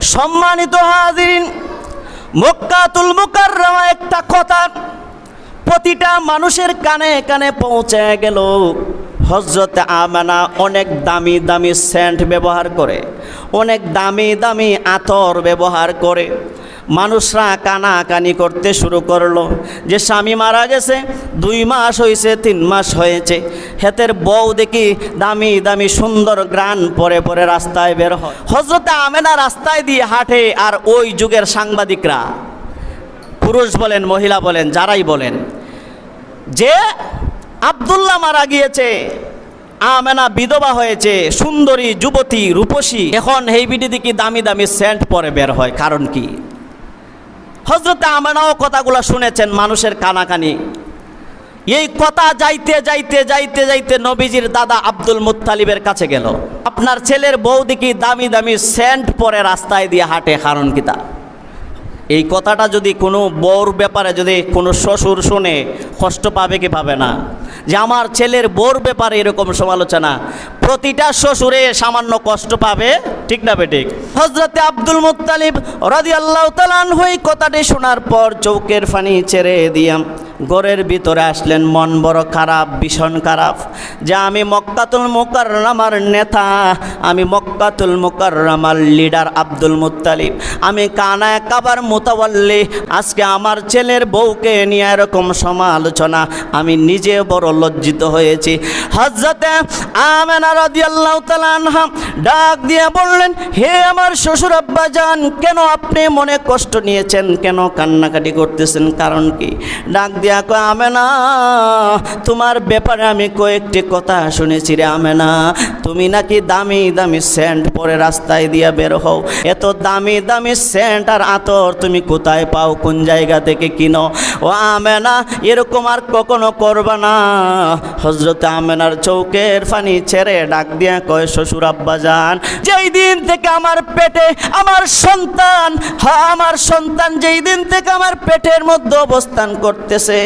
সম্মানিত হাজিরিন, মক্কাতুল মুকাররমা একটা কথা প্রতিটা মানুষের কানে কানে পৌঁছে গেল। হজরত আমানা অনেক দামি দামি সেন্ট ব্যবহার করে, অনেক দামি দামি আতর ব্যবহার করে মানুষরা কানাকানি করতে শুরু করল। যে স্বামী মারা গেছে, দুই মাস হয়েছে তিন মাস হয়েছে। হেতের বউ দেখি দামি দামি সুন্দর গ্রান পরে পরে রাস্তায় বের হয়। হজরতে আমেনা রাস্তায় দিয়ে হাঁটে আর ওই যুগের সাংবাদিকরা। পুরুষ বলেন, মহিলা বলেন, যারাই বলেন, যে আবদুল্লাহ মারা গিয়েছে, আমেনা বিধবা হয়েছে, সুন্দরী, যুবতী, রূপসী, এখন এই বিডি দিকে দামি দামি সেন্ট পরে বের হয়। কারণ কি? হজরতে আমেনাও কথাগুলো শুনেছেন মানুষের কানাকানি। এই কথা যাইতে যাইতে যাইতে যাইতে নবীজির দাদা আব্দুল মুতালিবের কাছে গেল। আপনার ছেলের বউ দেখি দামি দামি সেন্ট পরে রাস্তায় দিয়ে হাঁটে কারণ কিতা এই কথাটা যদি কোনো বউর ব্যাপারে যদি কোনো শ্বশুর শুনে কষ্ট পাবে কি পাবে না? যে আমার ছেলের বোর ব্যাপারে এরকম সমালোচনা। প্রতিটা শ্বশুরে সামান্য কষ্ট পাবে, ঠিক না বেটিক হজরতে আব্দুল মুতালিব রাজি আল্লাহ তালান হয়ে কথাটি শোনার পর চৌকের ফানি ছেড়ে দিয়াম। ঘরের ভিতরে আসলেন, মন বড় খারাপ, ভীষণ খারাপ। যে আমি মক্কাতুল মুকাররমার নেতা, আমি মক্কাতুল মুকাররমার লিডার আব্দুল মুত্তালিব। আমি কানা কাবার মোতাবল্লি আজকে আমার ছেলের বউকে নিয়ে এরকম সমালোচনা, আমি নিজে বড় লজ্জিত হয়েছি। হজরতে আনহা ডাক দিয়ে বললেন, হে আমার শ্বশুর আব্বা যান কেন আপনি মনে কষ্ট নিয়েছেন? কেন কান্নাকাটি করতেছেন? কারণ কি? ডাক দিয়া কয়, আমেনা, তোমার ব্যাপারে আমি কয়েকটি কথা শুনেছি রে আমেনা। তুমি নাকি দামি দামি সেন্ট পরে রাস্তায় দিয়া বের হও। এত দামি দামি সেন্ট আর আতর তুমি কোথায় পাও? কোন জায়গা থেকে কিনো? ও আমেনা, এরকম আর কখনো করবা না। হজরত আমেনার চৌকের ফানি ছেড়ে ডাক দিয়া কয়, শ্বশুর আব্বা যান। যেই দিন থেকে আমার পেটে আমার সন্তান হ্যাঁ আমার সন্তান যেই দিন থেকে আমার পেটের মধ্যে অবস্থান করতেছে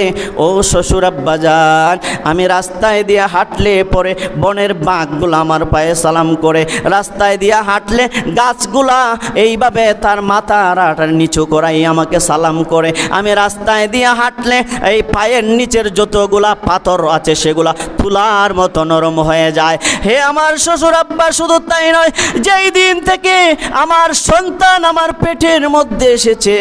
ও শ্বশুর আব্বা যান, আমি রাস্তায় দিয়ে হাঁটলে পরে বনের বাঘগুলো আমার পায়ে সালাম করে। রাস্তায় দিয়ে হাঁটলে গাছগুলা এইভাবে তার মাথার আটার নিচু করাই আমাকে সালাম করে। আমি রাস্তায় দিয়ে হাঁটলে এই পায়ের নিচের যতগুলা পাথর আছে সেগুলা তুলার মতো নরম হয়ে যায়। হে আমার শ্বশুর আব্বা, শুধু তাই নয়, যেই দিন থেকে আমার সন্তান আমার পেটের মধ্যে এসেছে,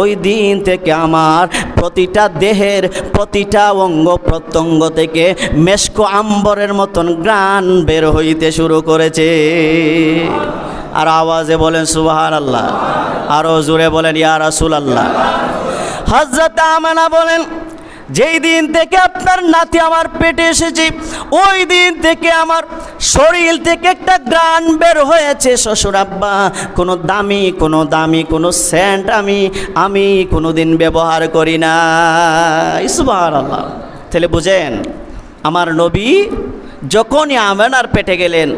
ওই দিন থেকে আমার প্রতিটা দেহের প্রতিটা অঙ্গ প্রত্যঙ্গ থেকে মেশকো আম্বরের মতন গ্রান বের হইতে শুরু করেছে। আর আওয়াজে বলেন সুবাহান আল্লাহ আরও জোরে বলেন, ইয়া রাসুল আল্লাহ হজরত আমানা বলেন যেই দিন থেকে আপনার নাতি আমার পেটে এসেছে, ওই দিন থেকে আমার শরীর থেকে একটা গ্রান বের হয়েছে, শ্বশুর আব্বা, কোনো দামি কোনো দামি, কোনো সেন্ট আমি আমি কোনো দিন ব্যবহার করি না। ইসবার আল্লাহ তাহলে বুঝেন, আমার নবী যখনই আমেনার পেটে গেলেন,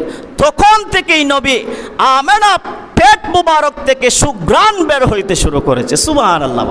তখন থেকেই নবী আমেনা পেট মুবারক থেকে সুগ্রাণ বের হইতে শুরু করেছে। সুবাহ আল্লাহ